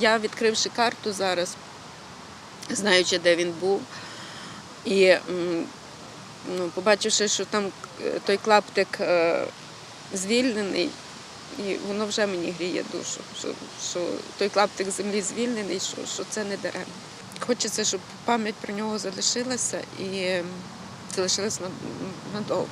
я, відкривши карту зараз, знаючи, де він був, і ну, побачивши, що там е, той клаптик е, звільнений, і воно вже мені гріє душу, що, що той клаптик землі звільнений, що, що це не даремно. Хочеться, щоб пам'ять про нього залишилася і над- надовго.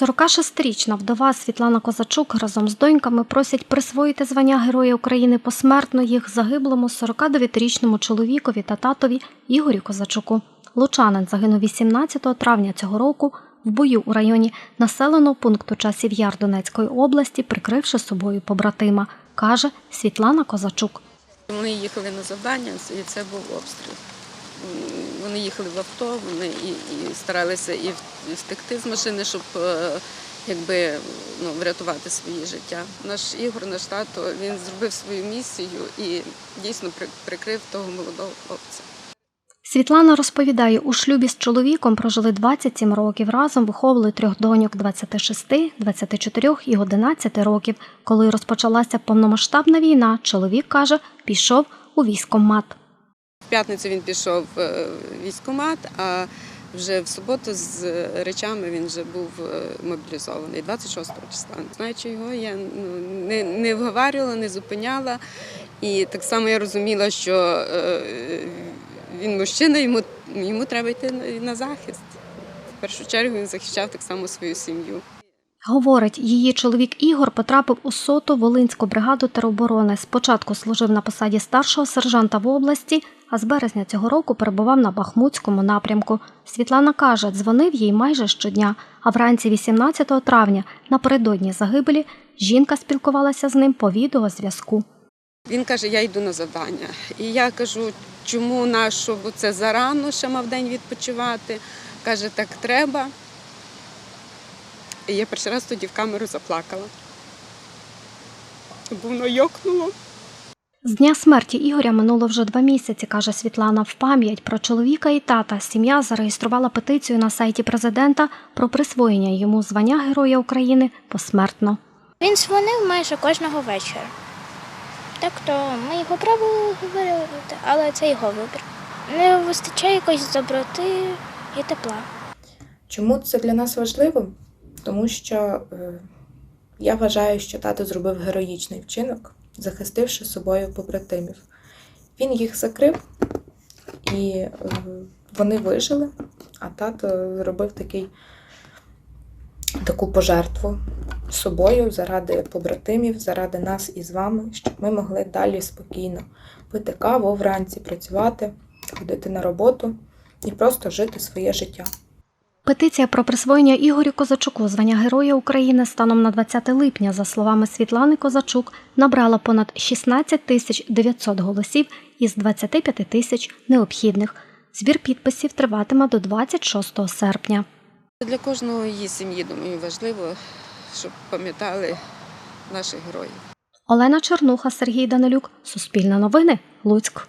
46-річна вдова Світлана Козачук разом з доньками просять присвоїти звання Героя України посмертно їх загиблому 49-річному чоловікові та татові Ігорю Козачуку. Лучанин загинув 18 травня цього року в бою у районі населеного пункту Часів Яр Донецької області, прикривши собою побратима, каже Світлана Козачук. Вони їхали на завдання, і це був обстріл. Вони їхали в авто, вони і, і старалися і втекти з машини, щоб е, якби, ну, врятувати своє життя. Наш Ігор, наш тато, він зробив свою місію і дійсно при- прикрив того молодого хлопця. Світлана розповідає, у шлюбі з чоловіком прожили 27 років. Разом виховували трьох доньок 26, 24 і 11 років. Коли розпочалася повномасштабна війна, чоловік каже, пішов у військомат. В п'ятницю він пішов е, в військкомат, а вже в суботу з речами він вже був е, мобілізований 26 числа. Знаючи його, я ну, не, не вговарювала, не зупиняла. І так само я розуміла, що е, він мужчина, йому, йому треба йти на- на захист. В першу чергу він захищав так само свою сім'ю. Говорить, її чоловік Ігор потрапив у соту Волинську бригаду тероборони. Спочатку служив на посаді старшого сержанта в області, а з березня цього року перебував на Бахмутському напрямку. Світлана каже, дзвонив їй майже щодня, а вранці 18 травня, напередодні загибелі, жінка спілкувалася з ним по відеозв'язку. Він каже, я йду на завдання. І я кажу, чому нашу, бо це зарано ще мав день відпочивати. Каже, так треба. І я перший раз тоді в камеру заплакала. Бо воно йокнуло. З дня смерті Ігоря минуло вже два місяці, каже Світлана. В пам'ять про чоловіка і тата сім'я зареєструвала петицію на сайті президента про присвоєння йому звання Героя України посмертно. Він дзвонив майже кожного вечора. Так то ми його пробували говорити, але це його вибір. Не вистачає якоїсь доброти і тепла. Чому це для нас важливо? Тому що е, я вважаю, що тато зробив героїчний вчинок, захистивши собою побратимів. Він їх закрив, і е, вони вижили, а тато зробив такий, таку пожертву собою заради побратимів, заради нас і з вами, щоб ми могли далі спокійно пити каву вранці, працювати, ходити на роботу і просто жити своє життя. Петиція про присвоєння Ігорю Козачуку звання Героя України станом на 20 липня, за словами Світлани Козачук, набрала понад 16 тисяч 900 голосів із 25 тисяч необхідних. Збір підписів триватиме до 26 серпня. Для кожного її сім'ї, думаю, важливо, щоб пам'ятали наших героїв. Олена Чернуха, Сергій Данилюк, Суспільне новини, Луцьк.